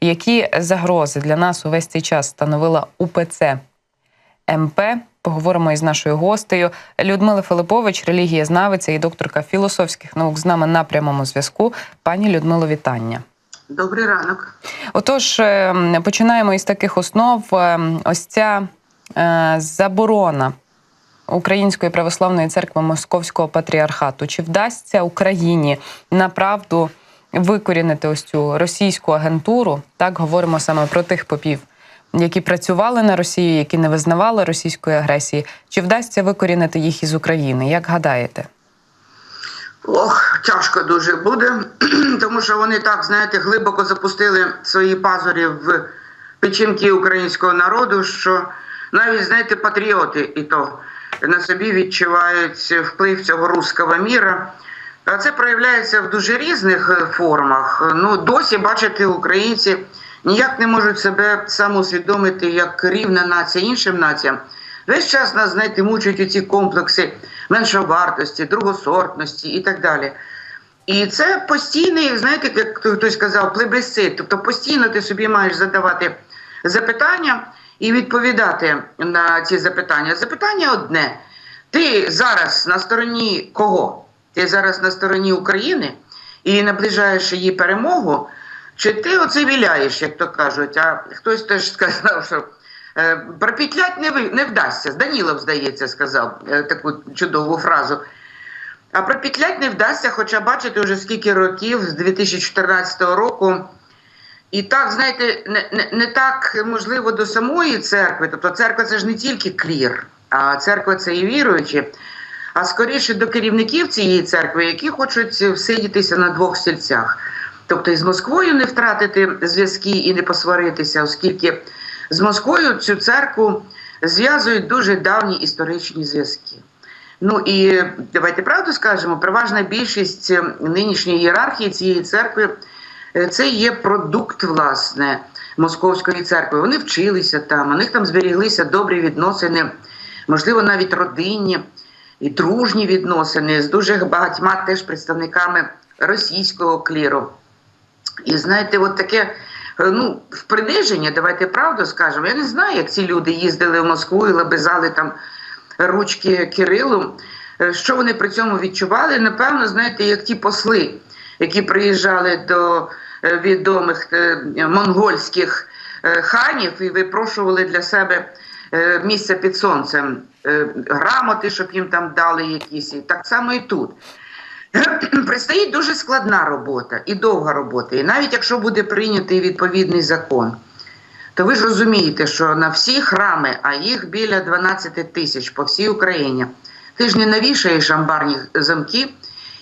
Які загрози для нас увесь цей час становила УПЦ МП? Поговоримо із нашою гостею Людмила Филипович, релігієзнавиця і докторка філософських наук з нами на прямому зв'язку. Пані Людмило, вітання. Добрий ранок. Отож, е, починаємо із таких основ. Е, Ось ця е, заборона Української православної церкви Московського патріархату. Чи вдасться Україні направду викорінити ось цю російську агентуру? Так говоримо саме про тих попів, які працювали на Росію, які не визнавали російської агресії. Чи вдасться викорінити їх із України? Як гадаєте? Ох, тяжко дуже буде, тому що вони так, знаєте, глибоко запустили свої пазурі в печінки українського народу, що навіть, знаєте, патріоти і то на собі відчувають вплив цього руського міра. А це проявляється в дуже різних е, формах. Ну, досі, бачите, українці ніяк не можуть себе самоусвідомити як рівна нація іншим націям. Весь час нас, знаєте, мучують ці комплекси меншовартості, другосортності і так далі. І це постійний, знаєте, як хтось сказав, плебисцит. Тобто постійно ти собі маєш задавати запитання і відповідати на ці запитання. Запитання одне: ти зараз на стороні кого? Ти зараз на стороні України і наближаєш її перемогу, чи ти оце віляєш, як то кажуть? А хтось теж сказав, що е, пропітлять не, не вдасться. Данілов, здається, сказав е, таку чудову фразу. А пропітлять не вдасться, хоча бачите, вже скільки років з 2014 року. І так, знаєте, не, не, не так можливо до самої церкви. Тобто церква це ж не тільки клір, а церква це і віруючі, а скоріше до керівників цієї церкви, які хочуть всидітися на двох стільцях. Тобто і з Москвою не втратити зв'язки і не посваритися, оскільки з Москвою цю церкву зв'язують дуже давні історичні зв'язки. Ну і давайте правду скажемо, переважна більшість нинішньої ієрархії цієї церкви е, це є продукт власне московської церкви. Вони вчилися там, у них там зберіглися добрі відносини, можливо, навіть родинні і дружні відносини з дуже багатьма теж представниками російського кліру. І знаєте, от таке е, ну, приниження, давайте правду скажемо. Я не знаю, як ці люди їздили в Москву і лабизали там ручки Кирилу. Е, Що вони при цьому відчували? Напевно, знаєте, як ті посли, які приїжджали до е, відомих монгольських ханів і випрошували для себе місце під сонцем, е, грамоти, щоб їм там дали якісь. І Так само і тут. Предстоїть дуже складна робота і довга робота. І навіть якщо буде прийнятий відповідний закон, то ви ж розумієте, що на всі храми, а їх біля 12 тисяч по всій Україні, ти ж не навішаєш амбарні замки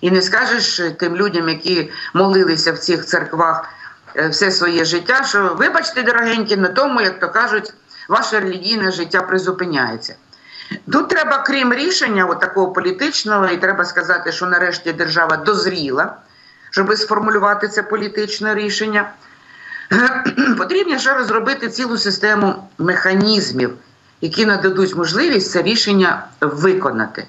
і не скажеш тим людям, які молилися в цих церквах е, все своє життя, що вибачте, дорогенькі, на тому, як то кажуть, ваше релігійне життя призупиняється. Тут треба, крім рішення от такого політичного, і треба сказати, що нарешті держава дозріла, щоб сформулювати це політичне рішення. Потрібно ще розробити цілу систему механізмів, які нададуть можливість це рішення виконати.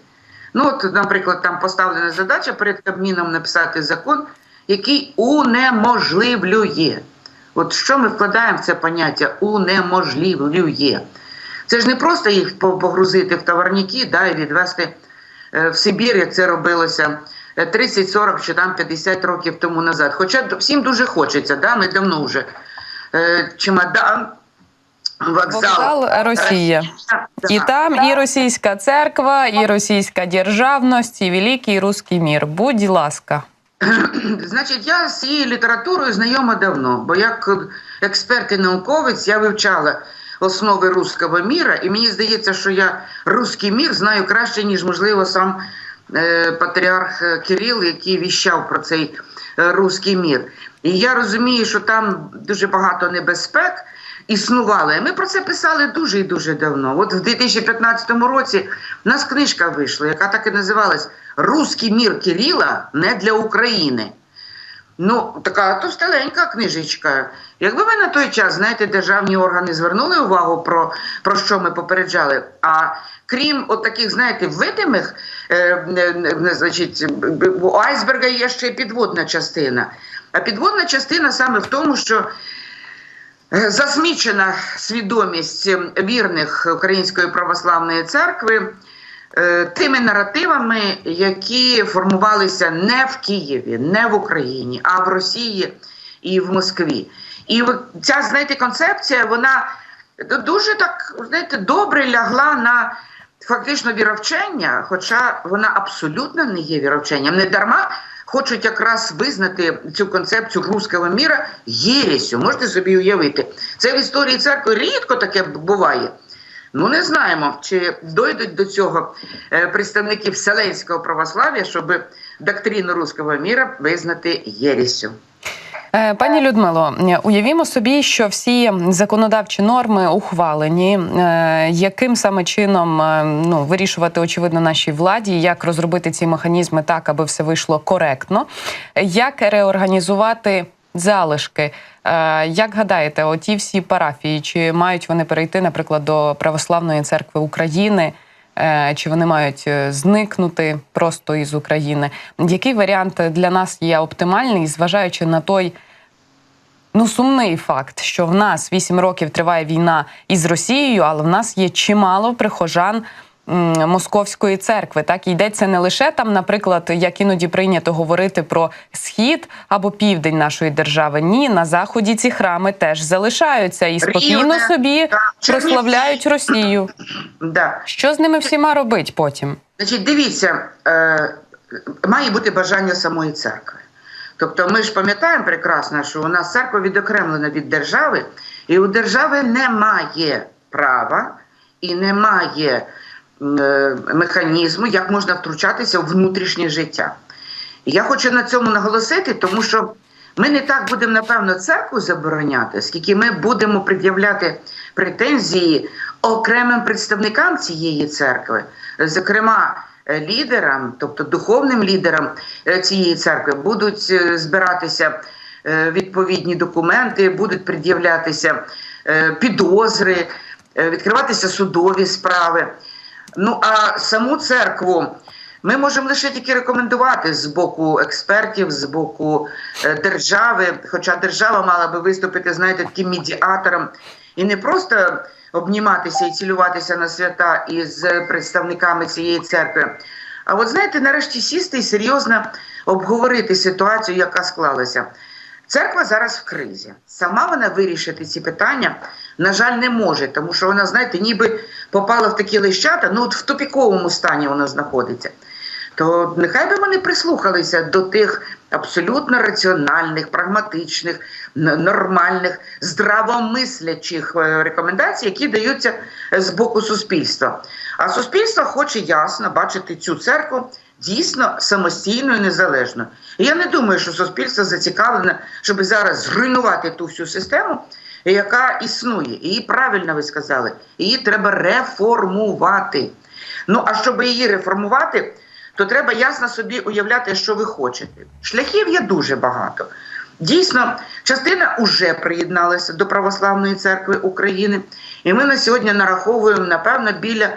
Ну, от, наприклад, там поставлена задача перед Кабміном написати закон, який унеможливлює. От що ми вкладаємо в це поняття унеможливлює. Це ж не просто їх погрузити в товарняки да, і відвести е, в Сибір, як це робилося 30, 40 чи там 50 років тому назад. Хоча всім дуже хочеться, да, ми давно вже е, чемодан, вокзал. Вокзал Росія. І там і російська церква, і російська державність, і великий русський мір. Будь ласка. Значить, я з цією літературою знайома давно, бо як експерт і науковець я вивчала основи руського міра, і мені здається, що я руський мір знаю краще, ніж, можливо, сам е, патріарх Кирил, який віщав про цей е, руський мір. І я розумію, що там дуже багато небезпек існували. Ми про це писали дуже і дуже давно. От в 2015 році в нас книжка вийшла, яка так і називалась Руський мір Кирила не для України. Ну, така товстеленька книжечка. Якби ми на той час, знаєте, державні органи звернули увагу про, про що ми попереджали. А крім от таких, знаєте, видимих, е, е, значить, у айсберга є ще й підводна частина. А підводна частина саме в тому, що е, засмічена свідомість вірних Української православної церкви е, тими наративами, які формувалися не в Києві, не в Україні, а в Росії і в Москві. І ця, знаєте, концепція, вона дуже так, знаєте, добре лягла на фактично віровчення, хоча вона абсолютно не є віровченням. Не дарма хочуть якраз визнати цю концепцію руського міра єресю. Можете собі уявити. Це в історії церкви рідко таке буває. Ну, не знаємо, чи дойдуть до цього е, представники Вселенського православ'я, щоб доктрину руського міра визнати єресю. Е, Пані Людмило, е, уявімо собі, що всі законодавчі норми ухвалені. Е, Яким саме чином ну, вирішувати очевидно нашій владі, як розробити ці механізми так, аби все вийшло коректно? Як реорганізувати залишки? Як гадаєте, оті всі парафії, чи мають вони перейти, наприклад, до Православної церкви України? Е, Чи вони мають е, зникнути просто із України? Який варіант для нас є оптимальний, зважаючи на той ну сумний факт, що в нас 8 років триває війна із Росією, але в нас є чимало прихожан. Московської церкви так і йдеться не лише там, наприклад, як іноді прийнято говорити про схід або південь нашої держави. Ні, на заході ці храми теж залишаються і спокійно собі прославляють Росію. Да. Що з ними всіма робить потім? Значить, дивіться, е, має бути бажання самої церкви. Тобто ми ж пам'ятаємо прекрасно, що у нас церква відокремлена від держави, і у держави немає права і немає механізму, як можна втручатися в внутрішнє життя. Я хочу на цьому наголосити, тому що ми не так будемо, напевно, церкву забороняти, скільки ми будемо пред'являти претензії окремим представникам цієї церкви, зокрема е, лідерам, тобто духовним лідерам е, цієї церкви, будуть е, збиратися е, відповідні документи, будуть пред'являтися е, підозри, е, відкриватися судові справи. Ну а саму церкву ми можемо лише тільки рекомендувати з боку експертів, з боку е, держави. Хоча держава мала би виступити, знаєте, таким медіатором і не просто обніматися і цілуватися на свята із представниками цієї церкви. А от знаєте, нарешті сісти і серйозно обговорити ситуацію, яка склалася. Церква зараз в кризі. Сама вона вирішити ці питання, на жаль, не може, тому що вона, знаєте, ніби попала в такі лищата, ну от в тупіковому стані вона знаходиться. То нехай би вони прислухалися до тих абсолютно раціональних, прагматичних, нормальних, здравомислячих е, рекомендацій, які даються з боку суспільства. А суспільство хоче ясно бачити цю церкву дійсно самостійно і незалежно. І я не думаю, що суспільство зацікавлене, щоб зараз зруйнувати ту всю систему, яка існує. Її правильно ви сказали, її треба реформувати. Ну а щоб її реформувати, то треба ясно собі уявляти, що ви хочете. Шляхів є дуже багато. Дійсно, частина вже приєдналася до Православної церкви України, і ми на сьогодні нараховуємо, напевно, біля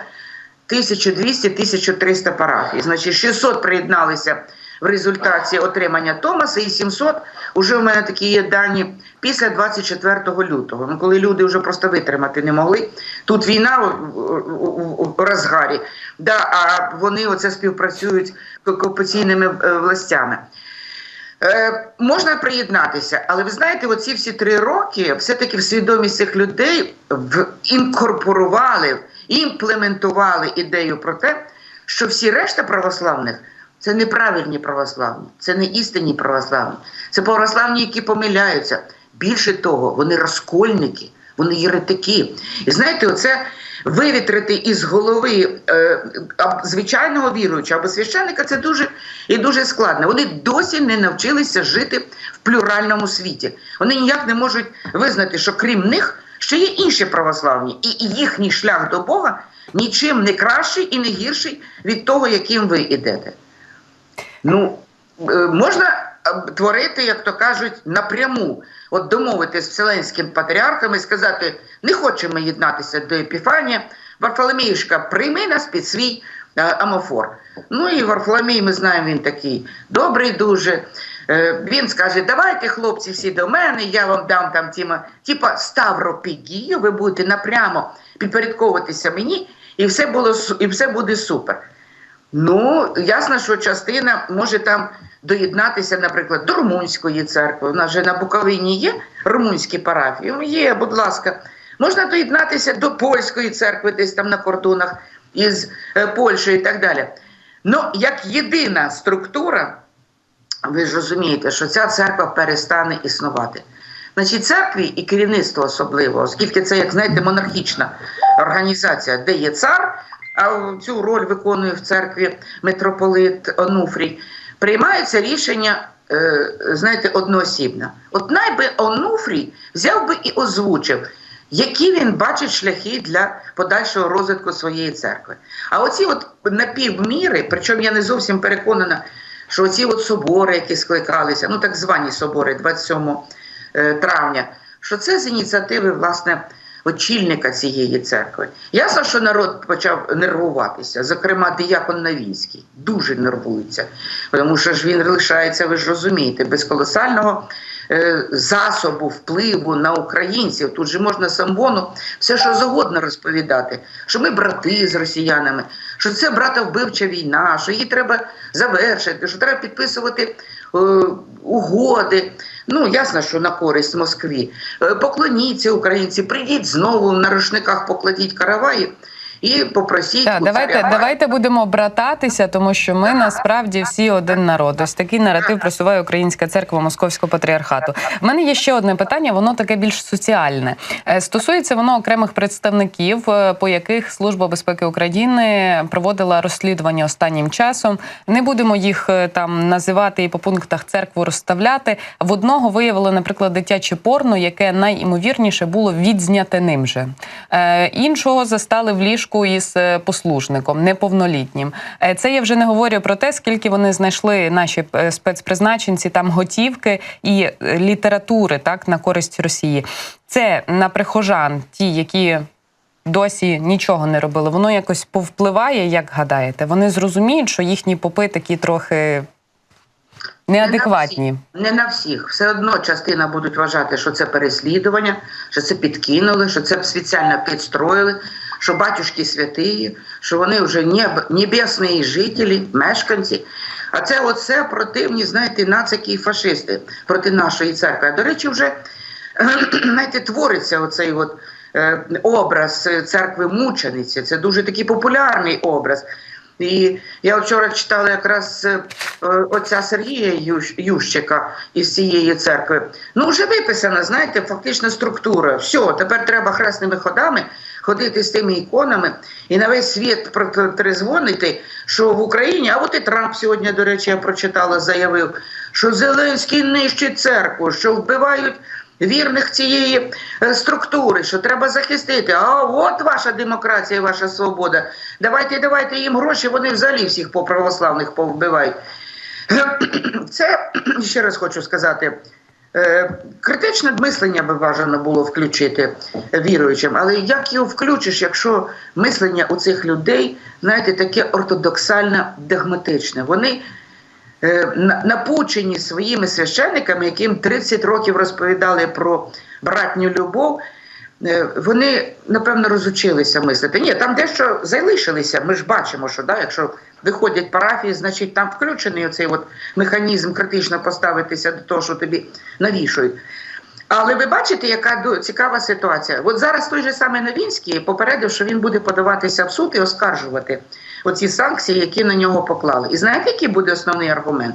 1200-1300 парафій. Значить, 600 приєдналися в результаті отримання Томаса, і 700 уже в мене такі є дані після 24 лютого. Ну, коли люди вже просто витримати не могли. Тут війна у розгарі, да, а вони оце співпрацюють з окупаційними е, властями. Е, можна приєднатися, але ви знаєте, оці всі три роки все-таки в свідомість цих людей в інкорпорували, імплементували ідею про те, що всі решта православних це неправильні православні, це не істинні православні, це православні, які помиляються. Більше того, вони розкольники, вони єретики. І знаєте, оце вивітрити із голови е, звичайного віруючого або священника це дуже і дуже складно. Вони досі не навчилися жити в плюральному світі. Вони ніяк не можуть визнати, що крім них ще є інші православні, і їхній шлях до Бога нічим не кращий і не гірший від того, яким ви йдете. Ну, е, можна е, творити, як то кажуть, напряму. От домовитись з Вселенським патріархом і сказати, не хочемо єднатися до Епіфанія. Варфоломіюшка, прийми нас під свій е, амофор. Ну і Варфоломій, ми знаємо, він такий добрий дуже. Е, Він скаже: давайте, хлопці, всі до мене, я вам дам там тіма, типа ставропігію, ви будете напрямо підпорядковуватися мені, і все було і все буде супер. Ну, ясно, що частина може там доєднатися, наприклад, до румунської церкви. У нас же на Буковині є румунські парафії. Є, будь ласка. Можна доєднатися до польської церкви, десь там на кордонах із е, Польщею і так далі. Ну, як єдина структура, ви ж розумієте, що ця церква перестане існувати. Значить, церкві і керівництво особливо, оскільки це, як знаєте, монархічна організація, де є цар, а цю роль виконує в церкві митрополит Онуфрій, приймаються рішення, е, знаєте, одноосібно. От найби Онуфрій взяв би і озвучив, які він бачить шляхи для подальшого розвитку своєї церкви. А оці от напівміри, причому я не зовсім переконана, що оці от собори, які скликалися, ну так звані собори 27 е, травня, що це з ініціативи власне очільника цієї церкви. Ясно, що народ почав нервуватися, зокрема, диякон Навінський дуже нервується, тому що ж він лишається, ви ж розумієте, без колосального засобу впливу на українців. Тут же можна самбону все, що завгодно розповідати, що ми брати з росіянами, що це братовбивча війна, що її треба завершити, що треба підписувати е, угоди. Ну, ясно, що на користь Москві. Е, Поклоніться, українці, прийдіть знову на рушниках, покладіть караваї і попросіть. Так, у давайте, царя- давайте будемо брататися, тому що ми насправді всі один народ. Ось такий наратив просуває Українська церква Московського патріархату. В мене є ще одне питання, воно таке більш соціальне. Е, Стосується воно окремих представників, е, по яких Служба безпеки України проводила розслідування останнім часом. Не будемо їх е, там називати і по пунктах церкву розставляти. В одного виявили, наприклад, дитяче порно, яке найімовірніше було відзняте ним же. Іншого застали в ліжку із е, послужником, неповнолітнім. Е, Це я вже не говорю про те, скільки вони знайшли наші е, спецпризначенці там готівки і літератури так на користь Росії. Це на прихожан, ті, які. Досі нічого не робили. Воно якось повпливає, як гадаєте. Вони зрозуміють, що їхні попи такі трохи неадекватні. Не на всіх. Все одно частина будуть вважати, що це переслідування, що це підкинули, що це спеціально підстроїли, що батюшки святиї, що вони вже неб, небесні жителі, мешканці. А це оце противні, знаєте, нацики і фашисти проти нашої церкви. А, До речі, вже знаєте, твориться оцей от е, образ церкви мучениці. Це дуже такий популярний образ. І я вчора читала якраз е, отця Сергія Ющ- Ющика із цієї церкви. Ну, вже виписана, знаєте, фактично структура. Все, тепер треба хресними ходами ходити з тими іконами і на весь світ протрезвонити, що в Україні, а от і Трамп сьогодні, до речі, я прочитала, заявив, що Зеленський нищить церкву, що вбивають вірних цієї е, структури, що треба захистити. А от ваша демократія, ваша свобода. Давайте, давайте їм гроші, вони взагалі всіх по православних повбивають. Це ще раз хочу сказати. е, Критичне мислення би бажано було включити віруючим, але як його включиш, якщо мислення у цих людей, знаєте, таке ортодоксально догматичне. Вони напучені своїми священниками, яким 30 років розповідали про братню любов, е, вони, напевно, розучилися мислити. Ні, там дещо залишилися. Ми ж бачимо, що да, якщо виходять парафії, значить там включений оцей от механізм критично поставитися до того, що тобі навішують. Але ви бачите, яка цікава ситуація. От зараз той же самий Новінський попередив, що він буде подаватися в суд і оскаржувати оці санкції, які на нього поклали. І знаєте, який буде основний аргумент?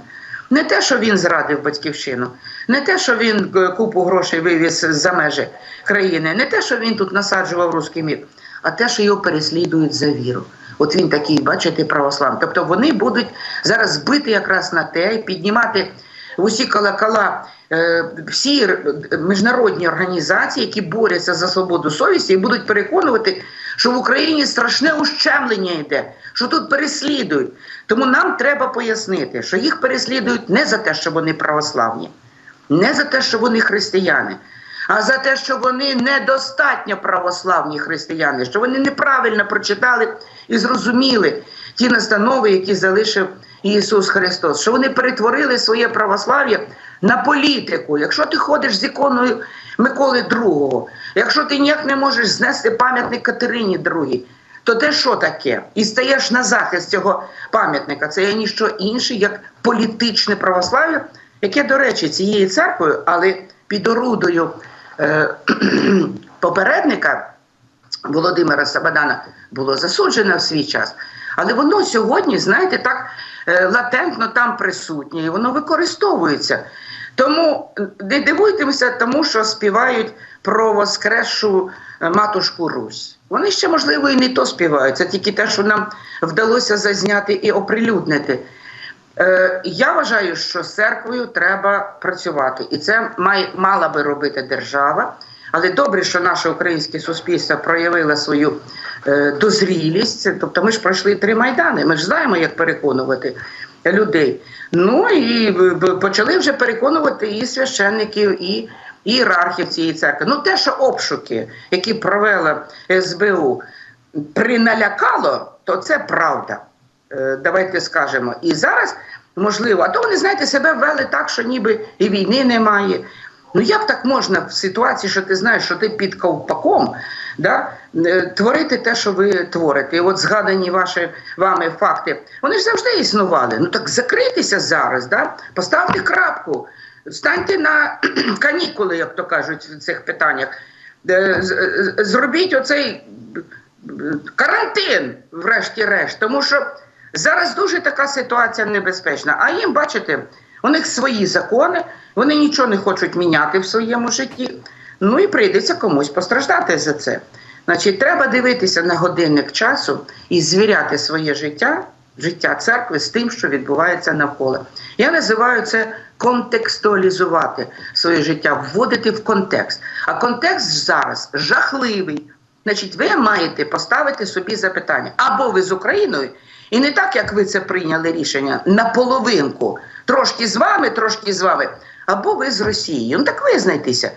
Не те, що він зрадив батьківщину, не те, що він е, купу грошей вивіз за межі країни, не те, що він тут насаджував русський мір, а те, що його переслідують за віру. От він такий, бачите, православний. Тобто вони будуть зараз бити якраз на те і піднімати усі колокола е, всі міжнародні організації, які борються за свободу совісті, і будуть переконувати, що в Україні страшне ущемлення йде, що тут переслідують. Тому нам треба пояснити, що їх переслідують не за те, що вони православні, не за те, що вони християни, а за те, що вони недостатньо православні християни, що вони неправильно прочитали і зрозуміли ті настанови, які залишив Ісус Христос, що вони перетворили своє православ'я на політику. Якщо ти ходиш з іконою Миколи II, якщо ти ніяк не можеш знести пам'ятник Катерині II, то те що таке? І стаєш на захист цього пам'ятника. Це є ніщо інше, як політичне православ'я, яке, до речі, цією церквою, але під орудою е, попередника Володимира Сабадана було засуджено в свій час. Але воно сьогодні, знаєте, так е, латентно там присутнє, і воно використовується. Тому не дивуйтеся тому, що співають про воскресшу е, матушку Русь. Вони ще, можливо, і не то співають. Це тільки те, що нам вдалося зазняти і оприлюднити. Е, Я вважаю, що з церквою треба працювати, і це має мала би робити держава. Але добре, що наше українське суспільство проявило свою дозрілість. Тобто, ми ж пройшли три майдани. Ми ж знаємо, як переконувати людей. Ну і е, почали вже переконувати і священників, і, ієрархів цієї церкви. Ну, те, що обшуки, які провела СБУ, приналякало, то це правда. Е, давайте скажемо. І зараз можливо, а то вони, знаєте, себе ввели так, що ніби і війни немає. Ну як так можна в ситуації, що ти знаєш, що ти під ковпаком, да, е, творити те, що ви творите? І от згадані ваші вами факти, вони ж завжди існували. Ну так закрийтеся зараз, да? поставте крапку, станьте на канікули, як то кажуть, в цих питаннях. Е, з- Зробіть оцей карантин, врешті-решт, тому що зараз дуже така ситуація небезпечна. А їм, бачите, у них свої закони, вони нічого не хочуть міняти в своєму житті. Ну і прийдеться комусь постраждати за це. Значить, треба дивитися на годинник часу і звіряти своє життя, життя церкви з тим, що відбувається навколо. Я називаю це контекстуалізувати своє життя, вводити в контекст. А контекст зараз жахливий. Значить, ви маєте поставити собі запитання або ви з Україною, і не так, як ви це прийняли рішення, на половинку, трошки з вами, трошки з вами, або ви з Росією. Ну так визнайтеся.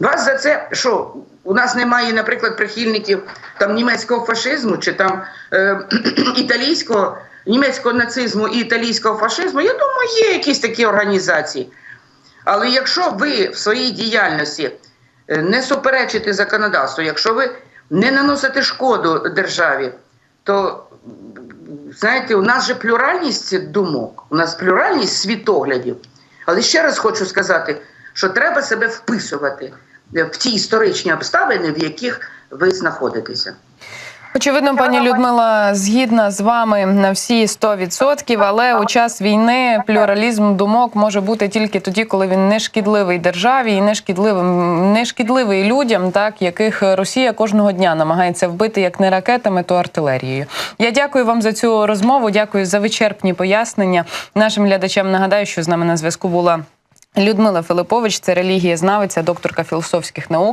Вас за це, що у нас немає, наприклад, прихильників там німецького фашизму чи там е, італійського, німецького нацизму і італійського фашизму. Я думаю, є якісь такі організації. Але якщо ви в своїй діяльності е, не суперечите законодавству, якщо ви не наносите шкоду державі, то знаєте, у нас же плюральність думок, у нас плюральність світоглядів. Але ще раз хочу сказати, що треба себе вписувати в ті історичні обставини, в яких ви знаходитеся. Очевидно, пані Людмила згідна з вами на всі 100%, але у час війни плюралізм думок може бути тільки тоді, коли він не шкідливий державі і не шкідливим, не шкідливий людям, так яких Росія кожного дня намагається вбити як не ракетами, то артилерією. Я дякую вам за цю розмову. Дякую за вичерпні пояснення. Нашим глядачам нагадаю, що з нами на зв'язку була Людмила Филипович, це релігієзнавиця, докторка філософських наук.